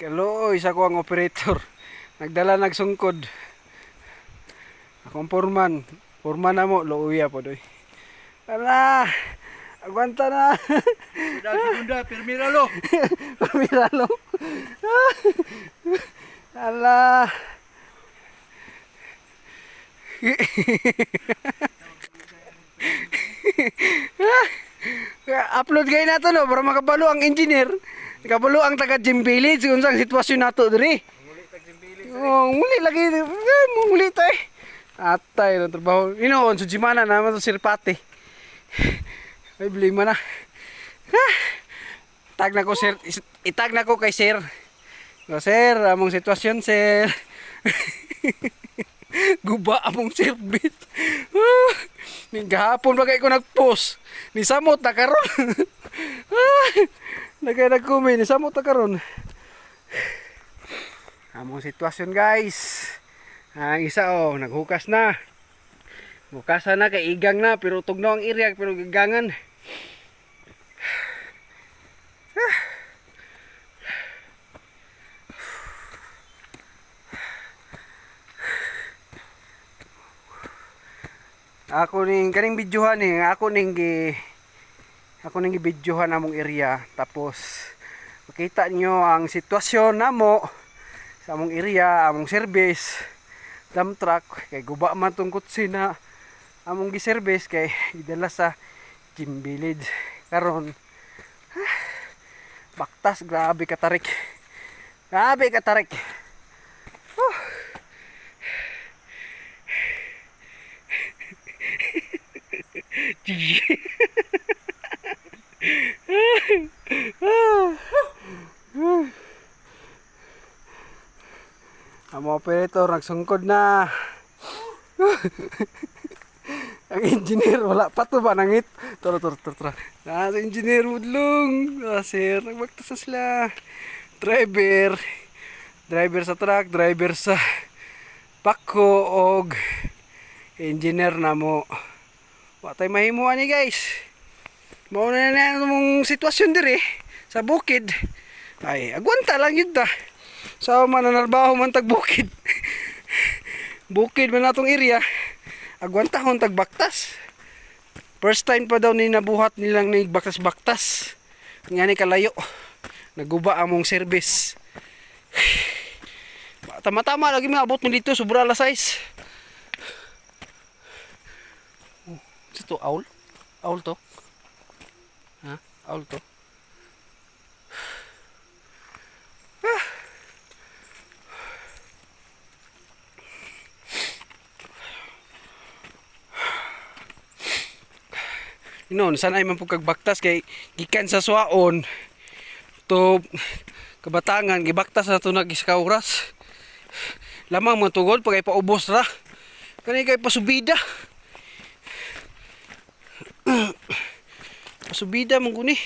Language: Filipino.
Kaluoy sa ko ang operator. Nagdala nagsungkod. Akong foreman. Foreman na mo, luuya po doy. Ala! Agwanta na! Cuidado, segunda, permíralo. Miralo. Ala! Upload kayo na to no para makabalo ang engineer. Makabalo ang taga Gym Village kung saan sitwasyon nato diri. Oh, muli lagi. Eh, muli tay. Atay ng trabaho. Inoon sa Jimana naman to sirpati. Ay blima na. Ah, Tag na ko sir, itag na ko kay sir. No, sir, among sitwasyon sir. Guba among service. Ah, Ning gahapon ba kay ko nag-post. Ni samot na karon. Nagay nag-comment ni samot na karon. Among sitwasyon guys. Ang isa oh, naghukas na. Hukasan na kay igang na pero tugnaw ang iriyak pero gigangan. Ako ning kaning videohan ni ako ning gi ako ning gibidyohan among area tapos makita nyo ang sitwasyon namo sa among area, among service, dump truck kay guba man tong kutsi na among gi-service kay gidala sa Gym Village. Karon ah, baktas grabe ka tarik. Grabe ka tarik. Huh. Ang operator nagsungkod na. ang engineer wala pa to ba nangit. Tara tara tara tara. Na sa engineer mudlong. Ah, sir, nagbaktas na sila. Driver. Driver sa truck, driver sa pako og engineer na mo. Wa tay mahimuan ni guys. Mao na na mong sitwasyon diri sa bukid. Ay, agwanta lang yun ta. Sa man nanarbaho man tag bukid. bukid man atong area. Agwanta hon tag baktas. First time pa daw ni nabuhat nilang ni baktas-baktas. Nga ni kalayo. Naguba among service. Tama-tama lagi maabot mo dito sobra la size. Oh, ito owl? Owl to? Ha? Owl to? Inon, sana ay man po kagbaktas kay gikan sa suaon to kabatangan gibaktas na to nag iska oras. Lamang matugod pagay paubos ra. Kani kay pasubida. pasubida man guni.